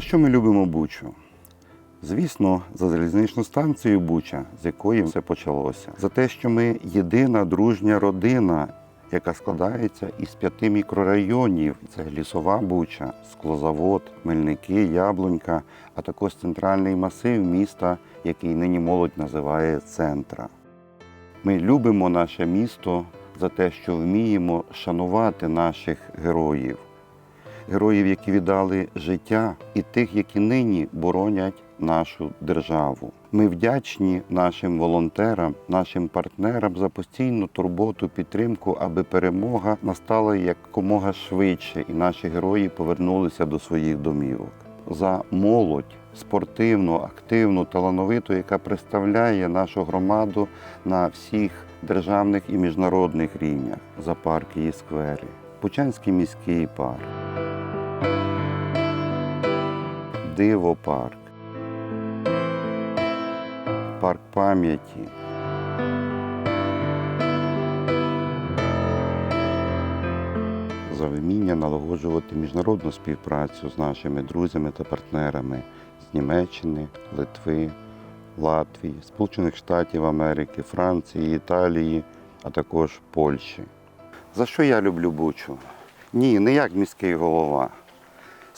що ми любимо Бучу? Звісно, за залізничну станцію Буча, з якої все почалося. За те, що ми єдина дружня родина, яка складається із п'яти мікрорайонів. Це лісова Буча, склозавод, Мельники, Яблунька, а також центральний масив міста, який нині молодь називає центра. Ми любимо наше місто за те, що вміємо шанувати наших героїв героїв, які віддали життя, і тих, які нині боронять нашу державу. Ми вдячні нашим волонтерам, нашим партнерам за постійну турботу, підтримку, аби перемога настала якомога швидше, і наші герої повернулися до своїх домівок. За молодь спортивну, активну, талановиту, яка представляє нашу громаду на всіх державних і міжнародних рівнях за парки і сквери. Бучанський міський парк. Диво парк, парк пам'яті. За вміння налагоджувати міжнародну співпрацю з нашими друзями та партнерами з Німеччини, Литви, Латвії, Сполучених Штатів Америки, Франції, Італії, а також Польщі. За що я люблю Бучу? Ні, не як міський голова.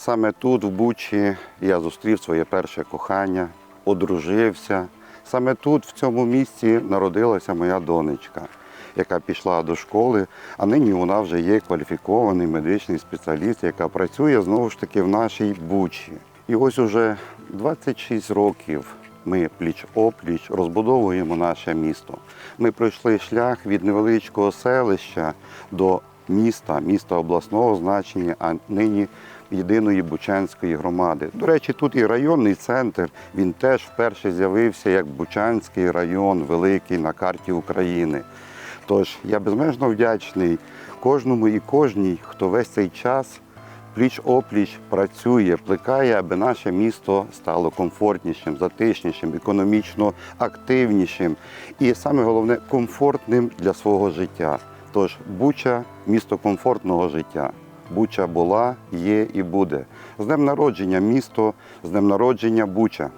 Саме тут, в Бучі, я зустрів своє перше кохання, одружився. Саме тут, в цьому місці, народилася моя донечка, яка пішла до школи, а нині вона вже є кваліфікований медичний спеціаліст, яка працює знову ж таки в нашій Бучі. І ось уже 26 років ми пліч-опліч розбудовуємо наше місто. Ми пройшли шлях від невеличкого селища до міста, міста обласного значення, а нині єдиної Бучанської громади. До речі, тут і районний центр. Він теж вперше з'явився як Бучанський район, великий на карті України. Тож я безмежно вдячний кожному і кожній, хто весь цей час пліч-опліч працює, плекає, аби наше місто стало комфортнішим, затишнішим, економічно активнішим і саме головне комфортним для свого життя. Тож Буча місто комфортного життя. Буча була, є і буде. З днем народження місто, з днем народження Буча.